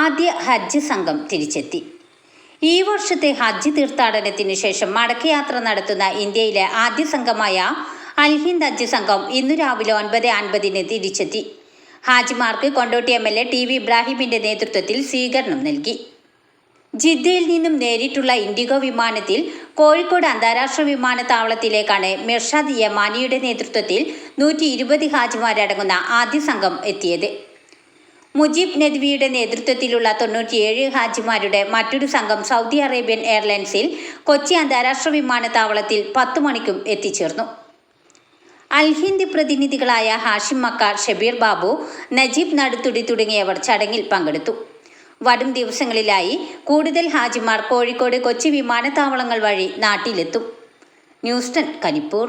ആദ്യ ഹജ്ജ് സംഘം തിരിച്ചെത്തി. ഈ വർഷത്തെ ഹജ്ജ് തീർത്ഥാടനത്തിന് ശേഷം മടക്കയാത്ര നടത്തുന്ന ഇന്ത്യയിലെ ആദ്യ സംഘമായ അൽഹിന്ദ് ഹജ്ജ് സംഘം ഇന്ന് രാവിലെ ഒൻപത് അൻപതിന് തിരിച്ചെത്തി. ഹാജിമാർക്ക് Kondotty M L A T V ഇബ്രാഹിമിന്റെ നേതൃത്വത്തിൽ സ്വീകരണം നൽകി. ജിദ്ദയിൽ നിന്നും നേരിട്ടുള്ള ഇൻഡിഗോ വിമാനത്തിൽ കോഴിക്കോട് അന്താരാഷ്ട്ര വിമാനത്താവളത്തിലേക്കാണ് മിർഷാദ് യമാനിയുടെ നേതൃത്വത്തിൽ നൂറ്റി ഇരുപത് ഹാജിമാരടങ്ങുന്ന ആദ്യ സംഘം എത്തിയത്. മുജീബ് നദ്വിയുടെ നേതൃത്വത്തിലുള്ള തൊണ്ണൂറ്റിയേഴ് ഹാജിമാരുടെ മറ്റൊരു സംഘം സൗദി അറേബ്യൻ എയർലൈൻസിൽ കൊച്ചി അന്താരാഷ്ട്ര വിമാനത്താവളത്തിൽ പത്തു മണിക്കും എത്തിച്ചേർന്നു. അൽഹിന്ദ് പ്രതിനിധികളായ ഹാഷിം മക്കാർ ഷബീർ ബാബു നജീബ് നടുത്തുടി തുടങ്ങിയവർ ചടങ്ങിൽ പങ്കെടുത്തു. വരും ദിവസങ്ങളിലായി കൂടുതൽ ഹാജിമാർ കോഴിക്കോട് കൊച്ചി വിമാനത്താവളങ്ങൾ വഴി നാട്ടിലെത്തും. ന്യൂസ്റ്റൺ കനിപ്പൂർ.